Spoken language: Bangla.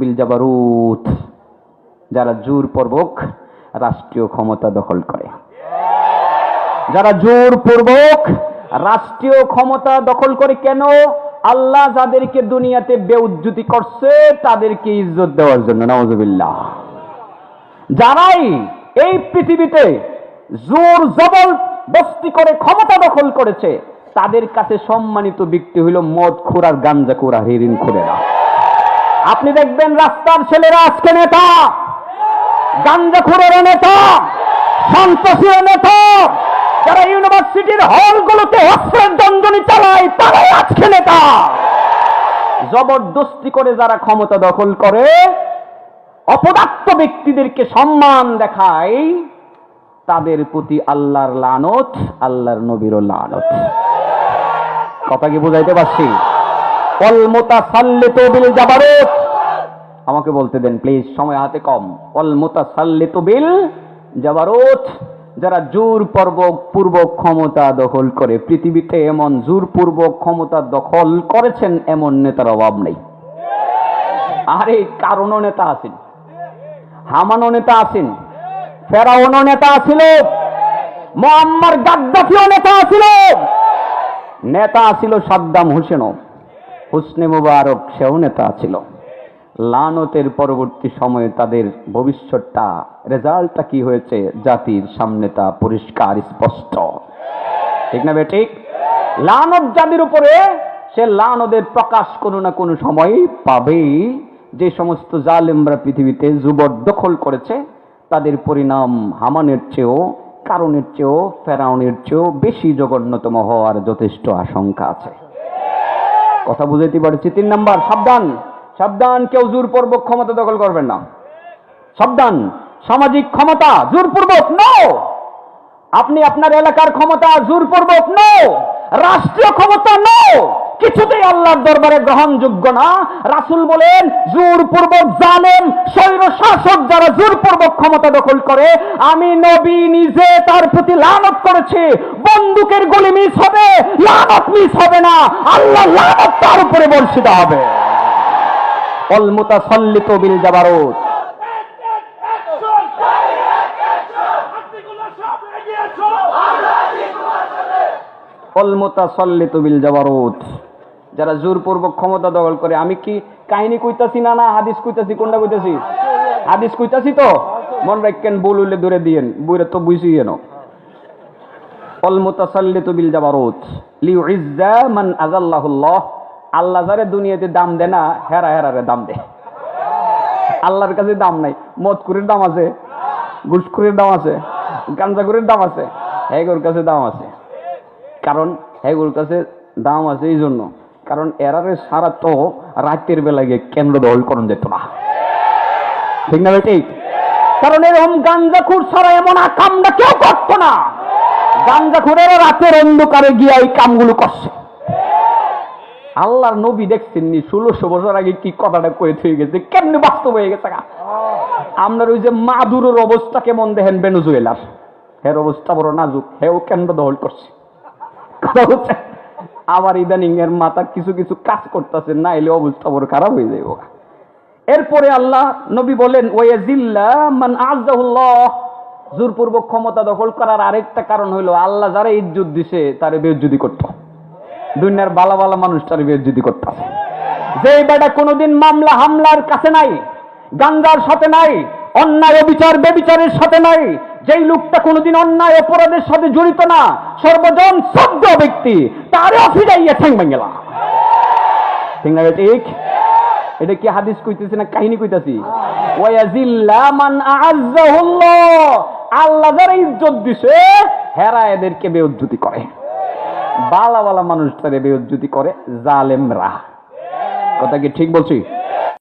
বিল জাবারুত যারা জোরপূর্বক রাষ্ট্রীয় ক্ষমতা দখল করে। যারা জোরপূর্বক রাষ্ট্রীয় ক্ষমতা দখল করে কেন? আল্লাহ যাদেরকে দুনিয়াতে বেউজ্জুতি করছে, তাদেরকে ইজ্জত দেওয়ার জন্য নওয়াজবিল্লাহ যারাই এই পৃথিবীতে জোর জবল বস্তি করে ক্ষমতা দখল করেছে, তাদের কাছে সম্মানিত ব্যক্তি হইল মদ খোর আর গাঞ্জা খোর হিরিন খোরেরা। আপনি দেখবেন রাস্তার ছেলেরা আজকে নেতা। গাঞ্জা খোরের নেতা। সন্ত্রাসীর নেতা। যারা ইউনিভার্সিটির হলগুলোতে অস্ত্রের দন্দনি চালায়, তারাই আজকে নেতা। জবরদস্তি করে যারা ক্ষমতা দখল করে, অপদার্থ ব্যক্তিদেরকে সম্মান দেখায়, তাদের প্রতি আল্লাহর লানত, আল্লাহর নবীর লানত। কথা কি বুঝাইতে পারছি? আমাকে বলতে দেন প্লিজ সময় হাতে কম। অলমোতা সাল্লিত বিল জাবারত যারা জোর পূর্বক পূর্বক ক্ষমতা দখল করে, পৃথিবীতে এমন জোর পূর্বক ক্ষমতা দখল করেছেন, এমন নেতার অভাব নেই। আরে, কারণও নেতা আছেন। হামানো নেতা আছেন। ফেরাউনও নেতা আছিল। মোহাম্মদ গাদ্দাফিও নেতা আছিল। নেতা আছিল সাদ্দাম হোসেনও। হুসনে মুবারক সেও নেতা ছিল। লানতের পরবর্তী সময়ে তাদের ভবিষ্যৎটা, রেজাল্টটা কি হয়েছে জাতির সামনে তা পরিষ্কার, স্পষ্ট। ঠিক না বে ঠিক? লানত জাতির উপরে সে লানদের প্রকাশ কোনো না কোনো সময় পাবেই যে সমস্ত জালেমরা পৃথিবীতে যুবর দখল করেছে, তাদের পরিণাম হামানের চেয়েও, কারণের চেয়েও, ফেরাউনের চেয়েও বেশি জঘন্যতম হওয়ার যথেষ্ট আশঙ্কা আছে। কথা বুঝাইতে পারছি। তিন নাম্বার, সাবধান। সাবধান, কেউ জোরপূর্বক ক্ষমতা দখল করবেন না। সাবধান। সামাজিক ক্ষমতা, জোরপূর্বক নো আপনি আপনার এলাকার ক্ষমতা, জোরপূর্বক নো রাষ্ট্রীয় ক্ষমতা নো কিছুতেই আল্লাহর দরবারে গ্রহণযোগ্য না। রাসুল বলেন, জোরপূর্বক জানেন স্বৈর শাসক যারা জোরপূর্বক ক্ষমতা দখল করে, আমি নবী নিজে তার প্রতি লানত করেছি। বন্দুকের গুলি মিস হবে, লানত মিস হবে না। আল্লাহ লানত তার উপরে বর্ষিত হবে। অল মুতাসাল্লিত বিল জাবারুত। অল মুতাসাল্লিত বিল জাবারুত যারা জোরপূর্বক ক্ষমতা দখল করে, আমি কি কাহিনী কইতাছি না না হাদিস কইতাছি, কোনটা কইতাছি? হাদিস কইতাছি তো? মন রাখেন বল হইলে ধরে দিয়েন, বইরে তো বুঝি এন। অল মুতাসাল্লিত বিল জাবারুত লিউইজ্জা মান আযাল্লাহুল্লাহ আল্লাহ। যারে দুনিয়াতে দাম দেয় না, হেরা হেরারে দাম দেয়। আল্লাহর কাছে দাম নাই, মদকুরের দাম আছে গুসকুরের দাম আছে গাঞ্জাগুরের দাম আছে, হেগোর কাছে দাম আছে। কারণ হেগুর কাছে দাম আছে এই জন্য। কারণ এরারে সারা তো রাতের বেলা গিয়ে কেন্দ্র দখল করুন যেত না। ঠিক না ঠিক কারণ এরকম গাঞ্জাখুর ছাড়া এমন কামটা কেউ করতো না। গাঞ্জাখুরেরা রাতের অন্ধকারে গিয়ে এই কামগুলো করছে। আল্লাহর নবী দেখছেন নি, ষোলোশো বছর আগে কি কথাটা কয়ে থয়ে গেছে? কেমনি বাস্তব হয়ে গেছে? আপনার ওই যে মাদুরের অবস্থা কেমন দেখেন বেনুজুয়েলার হের অবস্থা বড় নাজুক। হেও কেন্দ্র দখল করছে। হচ্ছে আবার ইদানিং এর মাথা কিছু কিছু কাজ করতেছে না এলে অবস্থা বড় খারাপ হয়ে যাবে। এরপরে আল্লাহ নবী বলেন মান জোরপূর্বক ক্ষমতা দখল করার আরেকটা কারণ হইল, আল্লাহ যারা ইজ্জত দিছে, তারে বেজ্জুদি করতো দুনিয়ার বালা বালা মানুষ তার বেজ্জুদি করতেছে যে বেটা কোনোদিন মামলা, হামলার কাছে নাই গাঞ্জার সাথে নাই, অন্যায়, অবিচার, বেবিচারের সাথে নাই যেই লোকটা কোনোদিন অন্যায় অপরাধের সাথে জড়িত না, সর্বজন সভ্য ব্যক্তি, তারে অফিরাইয়া ঠ্যাং ঠিক এটা কি হাদিস কইতেছি না কাহিনী কইতাছি? ওয়াজিল্লা মান আ'আজ্জাহুল্লাহ। আল্লাহ যারা ইজ্জত দিছে, হেরা এদেরকে বেউজ্জতি করে। বালা বালা মানুষ তারে বেউজ্জতি করে, জালেমরা। কথা কি ঠিক বলছি?